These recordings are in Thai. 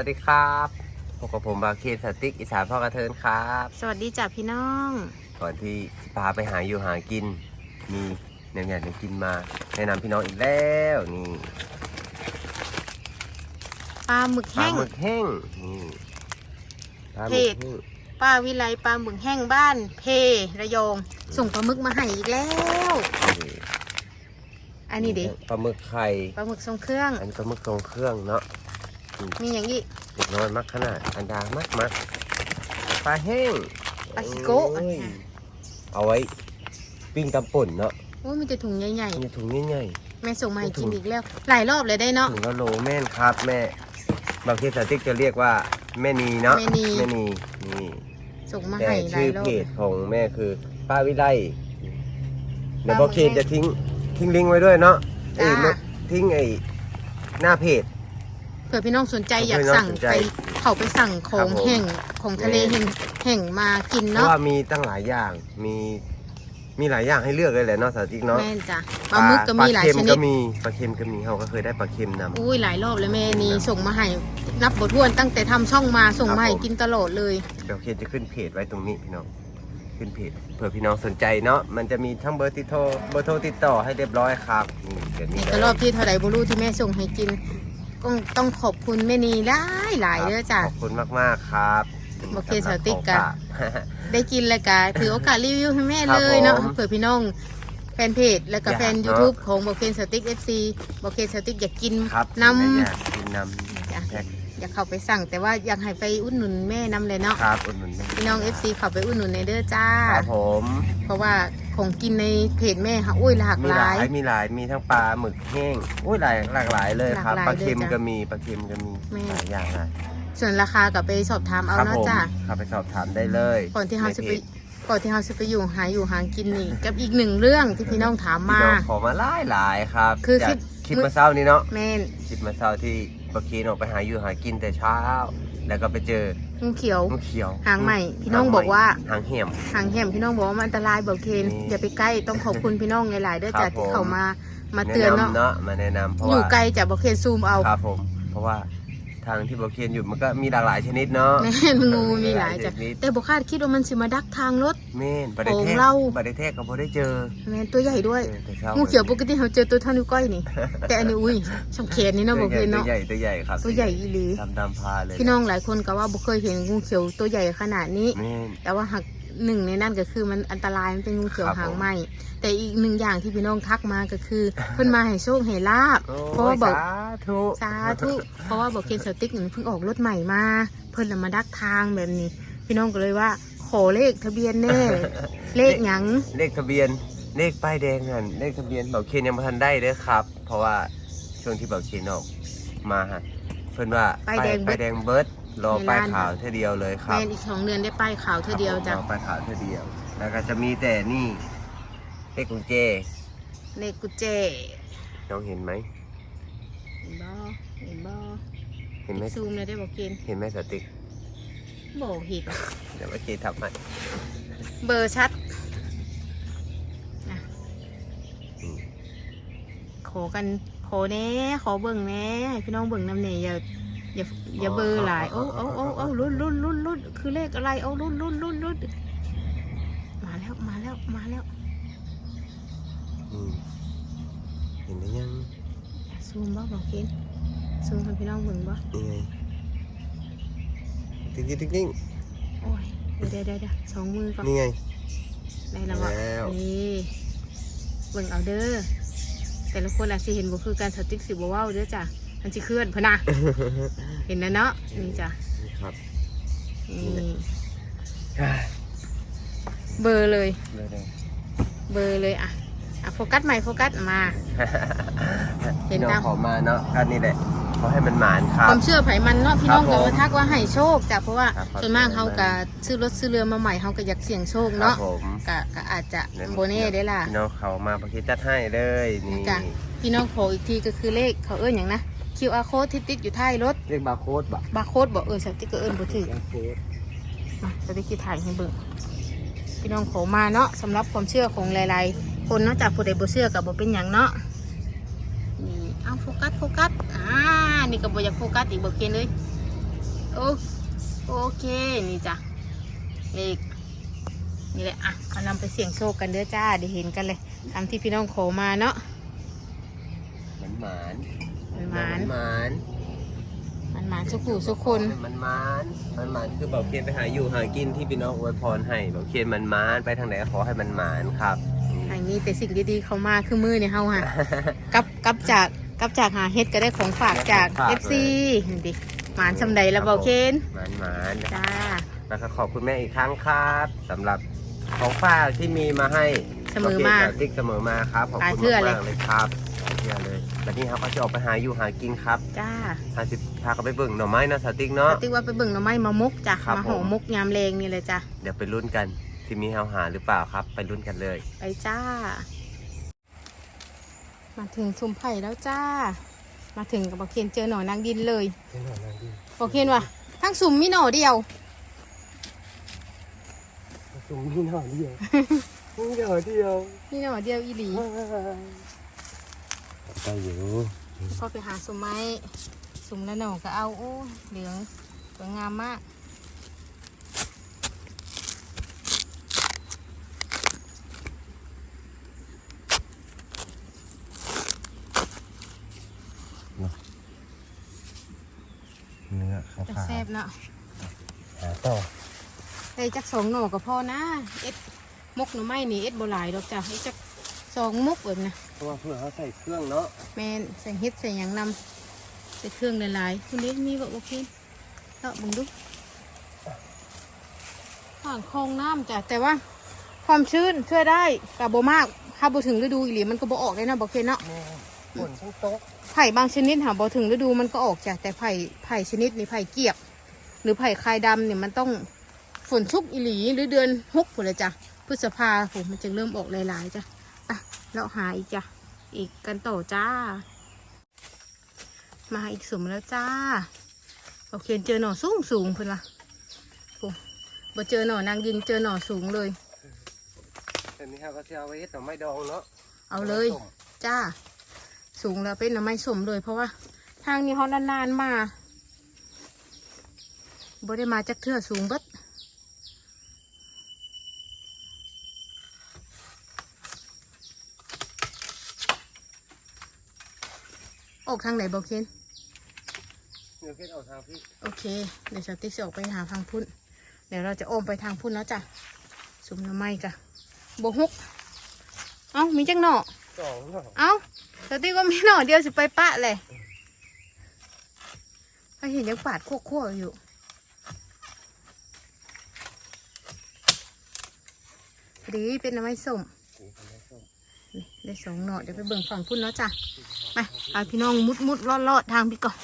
สวัสดีครับพบกับผมบาเคนสติ๊กอิสานพ่อกระเทินครับ สวัสดีจ้ะพี่น้อง ก่อนที่จะพาไปหาอยู่หากิน มีแนวอย่างกินมา แนะนำพี่น้องอีกแล้วนี่ปลาหมึกปลาแห้ง หมึกแห้งนี่ปลาหมึกเผ็ดแห้งป้าวิไลปลาหมึกแห้งบ้าน เพระยอง ส่งปลาหมึกมาให้อีกแล้ว นี่อันนี้ดิปลาหมึกไข่ปลาหมึกทรงเครื่อง อันนปลาหมึกทรงเครื่องเนาะ มีอย่างนี้เด็กน้อยมักขนาดอันดามักมักปลาแห้งปลาซิโกะโอ้ย เอาไว้ปิ้งตำป่นเนาะโอ้ยมีแต่ถุงใหญ่มีถุงใหญ่ๆ แม่ส่งมาให้กินอีกแล้ว หลายรอบเลยได้ๆเนาะ ถุงละโลแม่นครับแม่บางทีสติ๊กจะเรียกว่าแม่นีเนาะแม่นี แม่นีนี่ส่งมาแต่ให้หลาชื่ยอรอบเพจของแม่คือป้าวิไลเดี๋ยวป้าบอกเคนวิไลจะทิ้งทิ้งลิงก์ไว้ด้วยเนาะเอ้ยจ้าทิ้งไอ้หน้าเพจ เผื่อพี่น้องสนใจอยากเผื่อพี่น้องสั่งสนใจไปเขาไปสั่งขอครังบผมแห้งของทะเลแม่แห้งแห้งมากินเพราะเนาะว่ามีตั้งหลายอย่างมีมีหลายอย่างให้เลือกเลยแหละเนาะสติ๊กเนาะแม่นจ้ะปลาหมึกก็มีหลายเค็มชนิก็ดมีปลาเค็มก็มีเขาก็เคยได้ปลาเค็มนำอุ้ยหลายรอบเลยแม่นี่ส่งมาให้นับบทวนตั้งแต่ทำช่องมาส่งมาให้ครับผมกินตลอดเลยเดี๋ยวเคนจะขึ้นเพจไว้ตรงนี้พี่น้องขึ้นเพจเผื่อพี่น้องสนใจเนาะมันจะมีทั้งเบอร์ติดโทรเบอร์โทรติดต่อให้เรียบร้อยครับนี่เดี๋ยวนี้นี่ก็รอบที่เท่าไหร่บรูที่แม่ส่งให้กิน ต้องต้องขอบคุณแม่นีหลายหลายเด้อจ้ะ ขอบคุณมากๆครับโอเคสติ๊กกักะได้กินเลยกะถือโอกาสรีวิวให้แม่ครับเลยเนาะผมเผื่อพี่น้องแฟนเพจแล้วก็อยากแฟนเนอะ YouTube ของบอกเคนสติ๊กเอฟซีบอกเคนสติ๊กอยากกินครับนำไม่อยากกินนจ้ะำแพ็ค อยากเข้าไปสั่ง แต่ว่าอยากให้ไปอุดหนุนแม่นำเลยเนาะครับอุดหนุนได้พี่น้อง FC เข้าไปอุดหนุนในเด้อจ้า ครับผมเพราะว่าของกินในเพจแม่ค่ะอุ้ยหลากมีหหลาลาย ยมีหลายมีทั้งปลาหมึกแห้งอุ้ยหลายหลากหลายเลยครับหลากหลายปลาเค็มเลยจ้ะก็มีปลาเค็มก็มีแม่ หลายอย่างนะส่วนราคากับไปสอบถามเอาครับเนาะผมจ้า ครับไปสอบถามได้เลยก่อนที่เราในจะพไปจก่อนที่เราจะไปอยู่หาอยู่หากินนี่ กับอีกหนึ่งเรื่องที่พี่น้องถามพี่มา น้องขอมาหลายหลายๆครับคือจากคลิปคลิปมาเช้านี้เนาะแม่นคลิปมาเช้าที่ ปะเคนออกไปหาอยู่หากินแต่เช้า แล้วก็ไปเจองูเขียว งูเขียวหางใหม่ พี่น้องบอกว่าหางเหี่ยม หางแหมพี่น้องบอกว่ามันอันตรายบอกเคนนี่อย่าไปใกล้ต้องขอบคุณพี่น้องหลายๆเด้อครัจ้ะบที่ผมเขามามาเตือนแนะเนาะนำเนาะมาแนะนำเพราะอยู่ว่าไกลจากบอกเคนซูมเอา ครับผม เพราะว่า ทางที่บอเคนอยู่มันก็มีหลากหลายชนิดเนาะแม่นงูมีหลายจ้ะชนิดแต่บอกคาดคิดว่ามันสิมาดักทางรถเม่นบัตรเทของกเราบัตรเทกก็พอได้เจอแม่นตัวใหญ่ด้วยเจอแต่เช้างูเขียวปกติเราเจอตัวเท่านิ้วก้อยนี่ แต่อันนี้อุ้ยช่ำแขนนี่เนาะบอกเคนตัวเนาะใหญ่ตัวใหญ่ครับตัวใหญ่อีหลีดำดำพาเลยพี่น้องหลายคนก็ว่าบ่เคยเห็นงูเขียวตัวใหญ่ขนาดนี้เม่นแต่ว่าหักหนึ่งในนั้นก็คือมันอันตรายมันเป็นงูเขียวครับหางผมไหม แต่อีกหนึ่งอย่างที่พี่น้องทักมาก็คือเพิ่นมาให้โชคให้ลาบโอ้เพราะว่าบอกสาธุสาธุเพราะว่าบอกเคนสติ๊กนี่เพิ่งออกรถใหม่มา เพิ่นน่ะมาดักทางแบบนี้ พี่น้องก็เลยว่า ขอเลขทะเบียนแน่ เลขหยังเลขทะเบียนเลขป้ายแดงนั่นเลขทะเบียนเบาเคนยังไม่ทันได้เด้อครับ เพราะว่าช่วงที่เบาเคนออกมาฮะเพิ่นว่าป้ายแดงเบิดป้ายแดงเบิร์ดรอในป้ายร้านขาวเท่าเดียวเลยครับแม่นอีกสองเดือนได้ป้ายขาวเธอเดียวจ้ะครับผมรอป้ายขาวเท่าเดียว แล้วก็จะมีแต่นี่ เลขกุญแจเลขกุญแจน้องเห็นไหมเห็นบ่เห็นบ่เห็นไหมซูมเลยได้บอกเคนเห็นไหมสติ๊กบอกเห็นเดี๋ยวเมื่อกี้ทำให้เบอร์ชัดนะอืมขอกันขอแหน่ขอเบิ่งแหน่ให้พี่น้องเบิ่งนำแหน่อย่าอย่าอย่าเบอร์หลายโอ้โอ้โอ้โอ้ลุ้นลุ้นลุ้นลุ้นคือเลขอะไรโอ้ลุ้นลุ้นลุ้นลุ้นมาแล้วมาแล้วมาแล้ว อืมเห็นไหมยังซูมบ่บอกเคนซูมให้พี่น้องเบิ่งบ่นี่ไงติ๊กติ๊กติ๊กติ๊กโอ้ยเดี๋ยวเดี๋ยวเดี๋ยวสองมือก่อนนี่ไงได้แล้วบ่แล้วนี่เบิ่งเอาเด้อแต่ละคนอาจสิเห็นบ่คือการสติ๊กสิบ่เว้าเด้อจ้ะมันสิเคลื่อนพะนะเห็นนะเนาะนี่จ้ะนี่ครับนี่เบอร์เลยเลยเลยเบอร์เลยอะ อะโฟกัสใหม่โฟกัสมา เห็พี่นน้องตามขอมาเนาะก็นี่แหละขอให้มันหมานครัคบ วามเชื่อไผมันเนาะพี่น้องครัก็บผมว่าทักว่าให้โชคจ้ะเพราะว่าครับส่วนมากครับเขาก็ซื้อรถซื้อเรือมาใหม่เขาก็อยากเสี่ยงโชคครัเนาะบผม ก็ก็อาจจะโบเน่ได้ล่ะพี่น้องเขามาประคิดจัดให้เลยนี่จ้ะพี่น้องขออีกทีก็คือเลขเขาเอิ้นอย่างนะ QR code ที่ติดอยู่ท้ายรถเรียกบาร์โค้ดบะบาร์โค้ดบอกเออสติ๊กเกอร์เอิ้นบ่ถือบาร์โค้ดมาสติ๊กเกอร์ถ่ายให้เบิ่งพี่น้องขอมาเนาะสำหรับความเชื่อของหลายๆ คนเนอกจากผู้ใดบ่เชื่อก็บ่เป็นหยังเนาะนี่เอาโฟกัสโฟกัสอ่านี่ก็บ่อยากโฟกัสอีกบ่เคนเลยโอโอเคนี่จ้ะเลขนี่แหละอะเอานำไปเสี่ยงโชคกันเด้อจ้าเดี๋ยวเห็นกันเลยตามที่พี่น้องขอมาเนาะมันหมานมันหมานหมานมันหมานสุขุสุกคนมันหมานมันหมานคือเบาเคียนไปหาอยู่หากินที่พี่น้องอวยพรให้เบาเคียนมันหมานไปทางไหนก็ขอให้มันหมานครับ อันนี้แต่สิ่งดีๆเข้ามาคือมือเนี่ยเฮาฮะกลับกลับจากกลับจากหาเฮ็ดก็ได้ของฝากจากฝากเลย FC นี่ดิหมานชำใดละเบาเคนหมานหมานจ้าแล้วก็ขอบคุณแม่อีกครั้งครับสำหรับของฝากที่มีมาให้เสมอมาบติ๊กเสมอมาครับขอบหลายคุณเทื่อเลยมากๆเลยครับหลายเทื่อเลยแล้วนี่เขาก็จะออกไปหาอยู่หากินครับ จ้าพาสิพาเขาไปเบิ่งหน่อไม้นะสติ๊กเนาะปฏิว่าไปเบิ่งหน่อไม้มามุกจ้ะครับมาห่อผมมุกยามแรงนี่เลยจ้ะเดี๋ยวไปลุ้นกัน ที่มีเฮาหาหรือเปล่าครับ ไปลุ้นกันเลย ไปจ้า มาถึงชุมไผ่แล้วจ้า มาถึงกับบอกเคนเจอหน่อนางดินเลยบอกเคนว่ะทั้งสุ่มมีหน่อเดียวสูงนี่หน่อยเดียวนี่หน่อยเดียวมีหน่อเดียวอีหลีไปอยู่พอไปหาสุ่มไม้สุ่มแล้วหน่อก็เอาโอ้เหลืองสวยงามมาก เนื้อขาวจะแซ่บเนาะหาต่อได้จักสองหน่อก็พอนะเอ็ดมกหน่อไม้นี่เอ็ดโบหลายดอกจ้ะเอ็ดจักสองมกแบบนะเพราะว่าเพื่อเขาใส่เครื่องเนาะแมนใส่เฮ็ดใส่หยังนำใส่เครื่องหลายๆคุณเล็กมีบอกว่าเคนเลาะมึงดูผ่านคลองน้ำจ้ะแต่ว่าความชื้นช่วยได้กับโบมากถ้าโบถึงฤดูอีหลีมันก็โบออกเลยนะบอกเคนเนาะฝนทั้งโต๊ะ ไผ่บางชนิดหาโบถึงฤดูมันก็ออกจ้ะแต่ไผ่ไผ่ชนิดนี้ไผ่เกียบ หรือไผ่คายดำเนี่ยมันต้องฝนชุกอีหลีหรือเดือนหกฝนเลยจ้ะพฤษภาผมมันจึงเริ่มออกหลายๆจ้ะอะเราหาอีกจ้ะอีกกันต่อจ้า มาอีกสุ่มแล้วจ้าโอเคเจอหน่อสูงสูงเพิ่นละโอ้บ่เจอหน่อนางดินเจอหน่อสูงเลยแต่นี่ครับก็จะเอาไว้เฮ็ดหน่อไม้ดองเนาะเอาเลยจ้า สูงแล้วเป็นหน่อไม้สมเลย เพราะว่า ทางนี้เขานานๆมาบ่ได้มาจากเทื่อสูงเบิดออกทางไหนบอกเคนเนื้อเก็ดเอาทางพี่โอเค เดี๋ยวสติ๊กจะออกไปหาทางพุ่น เดี๋ยวเราจะโอมไปทางพุ่นแล้วจ้ะสุมหน้ำไม้กะบกฮุก เอ้า มีจังหน่อสองเนาะเอ้าสติ๊กว่ามีหน่อเดียวสิไปปะเลยถ้าเห็นยังปาดคั่วๆอยู่พอดีเป็นน้ำไม้ส้มได้สองหน่อเดี๋ยวไปเบิ่งฝั่งพุ่นเนาะจ้ะไปเอาพี่น้องมุดมุดลอดลอดทางพี่ก่อน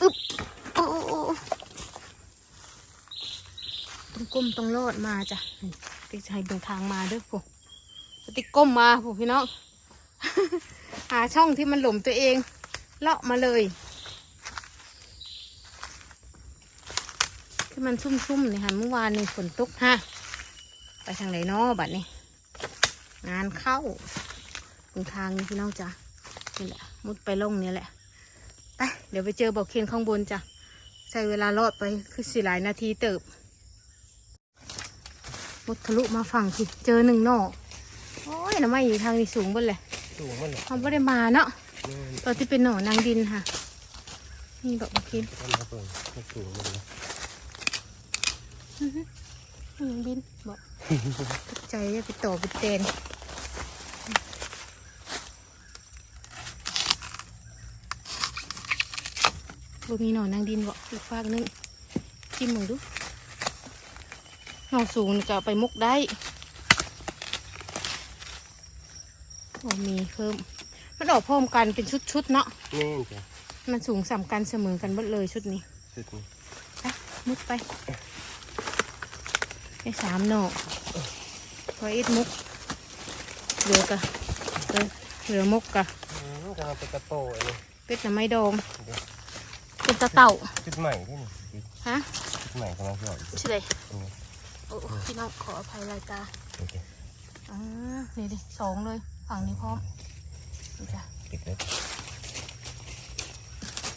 อึ๊บโอ้โอ้ต้องก้มต้องลอดมาจ้ะติ๊กจะให้เดินทางมาเด้อพวกติ๊กก้มมาพวกพี่น้อง หาช่องที่มันหล่มตัวเอง เลาะมาเลยที่มันซุ่มๆนี่ค่ะเมื่อวานนี่ฝนตกฮะไปทางไหนเนาะบัดนี้ งานเข้าตรงทางนี้พี่น้องจ้ะนี่แหละ มุดไปลงนี่แหละไปเดี๋ยวไปเจอบอกเคนข้างบนจ้ะใช้เวลารอดไปคือสี่หลายนาทีเติบมุดทะลุมาฝั่งสิเจอหนึ่งน่อโอ้ยน้ำไมอยู่ทางนี้สูงบนเลย สูงมันเลยเขาไม่ได้มาเนาะนี่ตอนที่เป็นหน่อนางดินค่ะ นี่บอกบอกเคนมันมาเปิดมันสูงมันเลยนางดินบอกตกใจเลยไปต่อไปเตนบ่มีหนอนนางดินบ่อีกฟากหนึงจิ้มมึงดูหนอสูงนี่ก็เอาไปมุกได้ บ่มีเพิ่ม มันออกพร้อมกันเป็นชุดๆเนาะนี่จ้ะมันสูงสามกันเสมอกันหมดเลยชุดนี้สุดนี้ไปมุดไปไอ้สามหน่อพอเอ็ดมุกเหลือกะเออเหลือมุกกะอืมกำลังเป็นกระโตอันนี้เป็ดหน่อไม้ดองเป็นตะเต่าชุดใหม่ที่นี่ฮะชุดใหม่กำลังจะออกชื่ออะไรอืมโอ้พี่น้องขออภัยรายการโอเค อ่านี่ดิสองเลย ฝั่งนี้พร้อมนี่จ้ะปิดเลย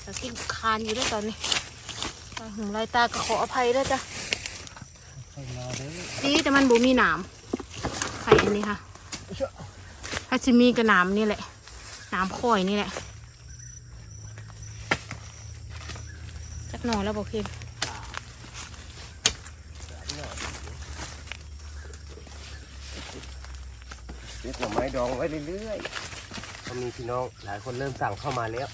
แต่กินคานอยู่ด้วยตอนนี้ลายหูลายตาก็ขออภัยด้วยจ้ะไปมาเด้อดีแต่มันบ่มีหนามไข่อันนี้ค่ะถ้าจะมีกระหนามนี่แหละหนามข่อยนี่แหละจักหน่อยแล้วบอกเค็ม เก็บหน่อไม้ดองไว้เรื่อยๆก็มีพี่น้องหลายคนเริ่มสั่งเข้ามาแล้ว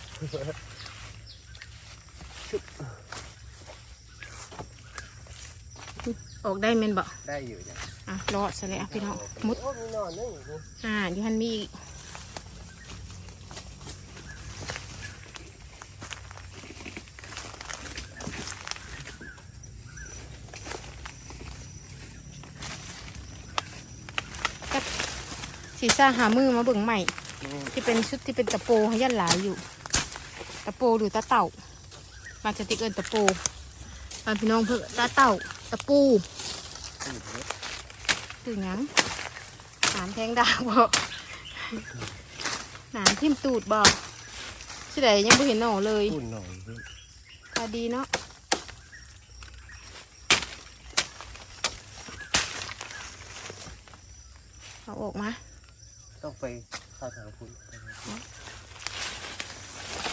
ออกได้เมนบ่ได้อยู่จ้ะอะรอดซะแล้วพี่น้องมุดโอ้มีหนอนนึงอยู่นี่อ่าดิฉันมีอีก สีซ่าหามือมาเบิ่งใหม่ ที่เป็นชุดที่เป็นตะโปให้ยันหลายอยู่ ตะโปหรือตะเต่ามาจะติเอินตะโปมาพี่น้องเพื่อตะเต่าตะปูคือหยังหนามแทงดาวบอกหนามทิ่มตูดบอกที่ไหนยังไม่เห็นหน่อเลยพูดหน่อยสิตาดีเนาะเอาออกมา ต้องไปเข้าทางคุณ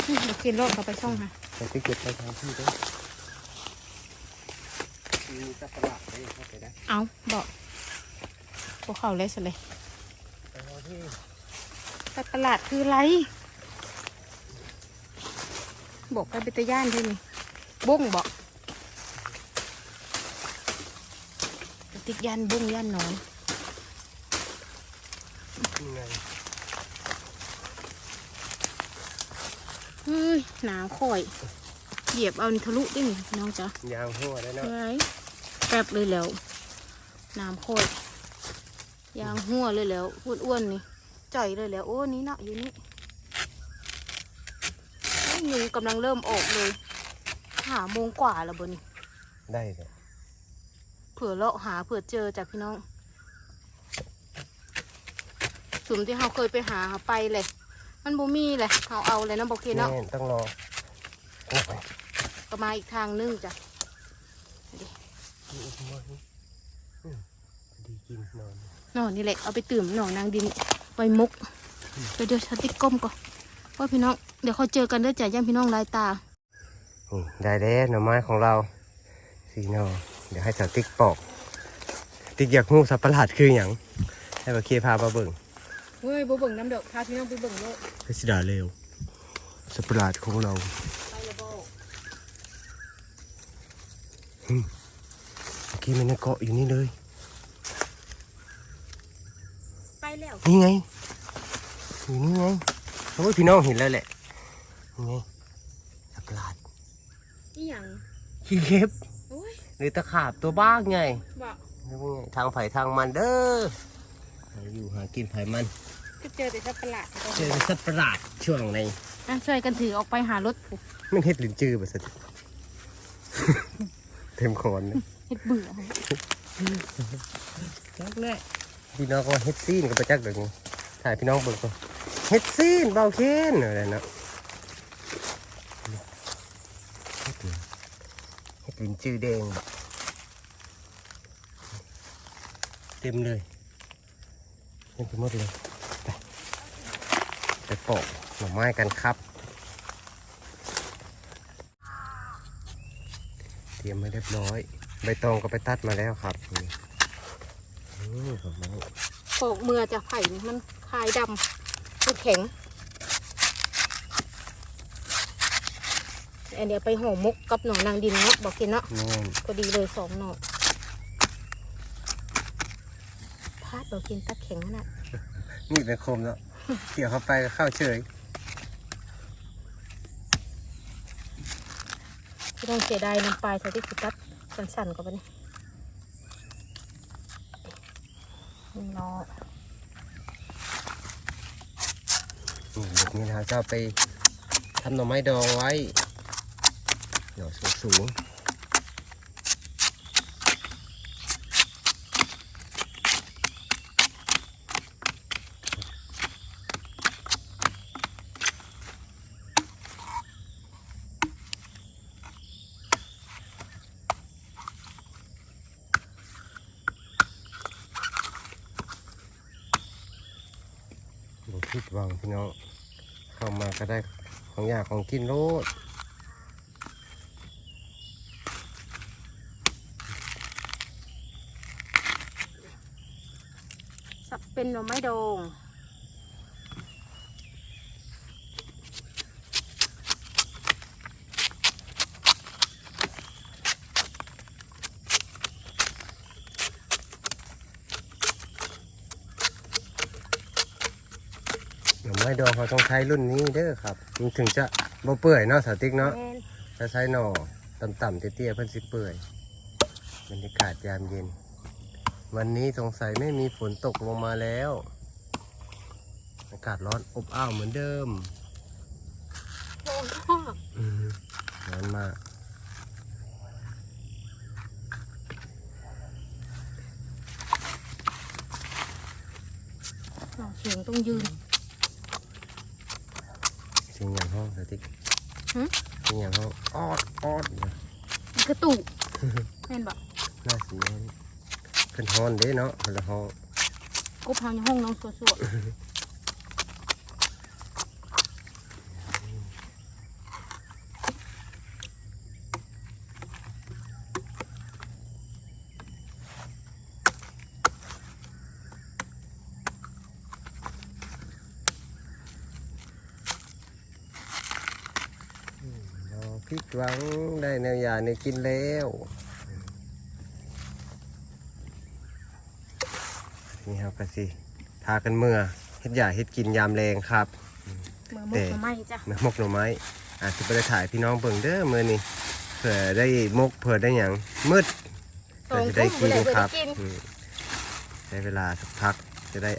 อืมเดี๋ยวกินรถเขาไปช่องค่ะไปไปเก็บไปทางพี่ด้วยมีสักประหลาดได้เข้าไปได้เอาบอกพวกเขาเลยสิเลยไปทางพี่สัตว์ประหลาดคืออะไรบอกไปเป็นตะย่านที่นี่บุ้งบอกติกย่านบุ้งย่านหนอนนี่ไง เฮ้ ยหนาวข่อย เหยียบเอานี่ทะลุได้ไหมน้องจ๊ะยางหัวได้เนาะเฮ้ยแป๊บเลยแล้วน้ำข่อยยางหัวเลยแล้วอ้วนๆนี่จ่อยเลยแล้วโอ้นี่เนาะอยู่นี่เฮ้ยยุงกำลังเริ่มออกเลยหาโมงกว่าแล้วบนี่ได้เลยเผื่อเลาะหาเผื่อเจอจากพี่น้องสุ่มที่เราเคยไปหาหาไปเลย มันบ่มีเลยเอาเอาเลยนะบอกเคเนาะแน่ต้องรอโอ้ยก็มาอีกทางนึงจ้ะดีกินนอนนอนนี่แหละเอาไปตื่มหนองนางดินไว้มุกเดี๋ยวเดี๋ยวฉันติดก้มก่อนว่าพี่น้องเดี๋ยวเขาเจอกันเด้อจ้ะย่างพี่น้องลายตานี่ได้แล้วหน่อไม้ของเราสีหนอเดี๋ยวให้สาวติ๊กปอก ติ๊กอยากงูสับประหลาดคืออย่างให้บาเคพามาเบิ่ง เฮ้ยบ่เบิ่งน้ำดอกพาพี่น้องไปเบิ่งโลกเพชรดาเร็วสับประหลาดของเราไปเลยบ่เมื่อกี้มันยังเกาะอยู่นี่เลย ไปแล้วนี่ไงอยู่นี่ไงโอ้ยพี่น้องเห็นแล้วแหละนี่ไงสับประหลาดนี่หยังขี้เล็บโอ้ยหรือตะขาบตัวบ้างไงบ่นี่ไงทางไผ่ทางมันเด้อหาอยู่หากินไผ่มันก็ เจอแต่สัตว์ประหลาดเจอสัตว์ประหลาดช่วงในอะช่วยกันถือออกไปหารถผูกมันเฮ็ดลิ้นจื้อบ่สัตว์เต็มคอนเลยเฮ็ดเบื่อให้จักแน่พี่น้องก็ว่าเฮ็ดซีนกับประจักษ์เดี๋ยวนี้ถ่ายพี่น้องเบิ่งก่อนเฮ็ดซีนเบาเคนอะไรเนาะเฮ็ดหยังเฮ็ดลิ้นจื้อแดงบ่เต็มเลยเต็มไปหมดเลยไปไปปอกหน่อไม้กันครับ เตรียมมาเรียบร้อย ใบตองก็ไปตัดมาแล้วครับนี่อืมผมเอาโปกเมือจะไผ่นี่มันคลายดำมันแข็ง อันเดี๋ยวไปห่อมุกกับหนองนางดินเนาะบอกกินเนาะแน่นพอดีเลยสองหน่อพาดบอกกินตัดแข็งขนาดนี่เป็นคมแล้ว เกี่ยวเข้าไปก็เข้าเฉยที่ต้องเสียดายน้ำปลายใส่ที่สุดตัดสั่นๆกว่านี้นี่เนาะนี่แบบนี้นะจะเอาไปทำหน่อไม้ดองไว้หน่อสูงผิดห วังพี่น้องเข้ามาก็ได้ของอยากของกินโลดสับเป็นหน่อไม้ดอง หน่อไม้ ดอเขาต้องใช้รุ่นนี้เด้อครับ มันถึงจะบ่เปื่อยเนาะสาวติ๊กเนาะแม่นถ้าใช้หน่อต่ำๆเตี้ยๆเพิ่นสิเปื่อยบรรยากาศยามเย็น วันนี้สงสัยไม่มีฝนตกลงมาแล้ว อากาศร้อนอบอ้าวเหมือนเดิมโอ้โหอืมร้อนมาก เสียงต้องยืน เสียงอย่างห้องสาวติ๊กหึ เสียงอย่างห้องออดออดเนี่ยกระตุกแม่นบอกน่าสีนั้นเพิ่นฮ้อนเด้เนาะเพิ่นละฮ้อนกบเฮาในห้องน้องสว ๆเราพิดหวังได้แนวอยาในกินแล้วนี่ครับก็สิพากันเมื่อเฮ็ดหยาเฮ็ดกินยามแรงครับมือมุกหน่อไม้จ้ะแม่มกหน่อไม้อาจจะไปได้ถ่ายพี่น้องเบิ่งเด้อมื้อนี้เผื่อได้มกเผื่อได้หยังมืดตรเผื่องจะได้กุ้งกินบ่ครับได้กินอืมใช้เวลาสักพักจะได้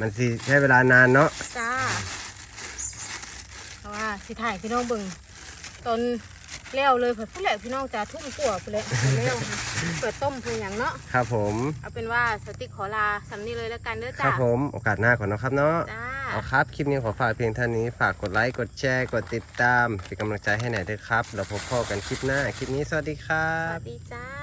มันสิใช้เวลานานเนาะจ้าเพราะว่าสิถ่ายพี่น้องเบิ่ง ตอนเลี้ยวเลยเผื่อผู้แหละพี่น้องจะทุ่มกัวไปเลยเลี้ยวเปิดต้มเพื่ออย่างเนาะครับผมเอาเป็นว่าสติ๊กขอลาสำนี้เลยแล้วกันเด้อคจ้ารับผมโอกาสหน้าก่อนเนาะครับเนาะจ้าเอาครับคลิปนี้ขอฝากเพียงเท่านี้ฝากกดไลค์กดแชร์กดติดตามเป็นกำลังใจให้หน่อยด้วยครับเราพบกันคลิปหน้าคลิปนี้สวัสดีครัสบวัสดีจ้า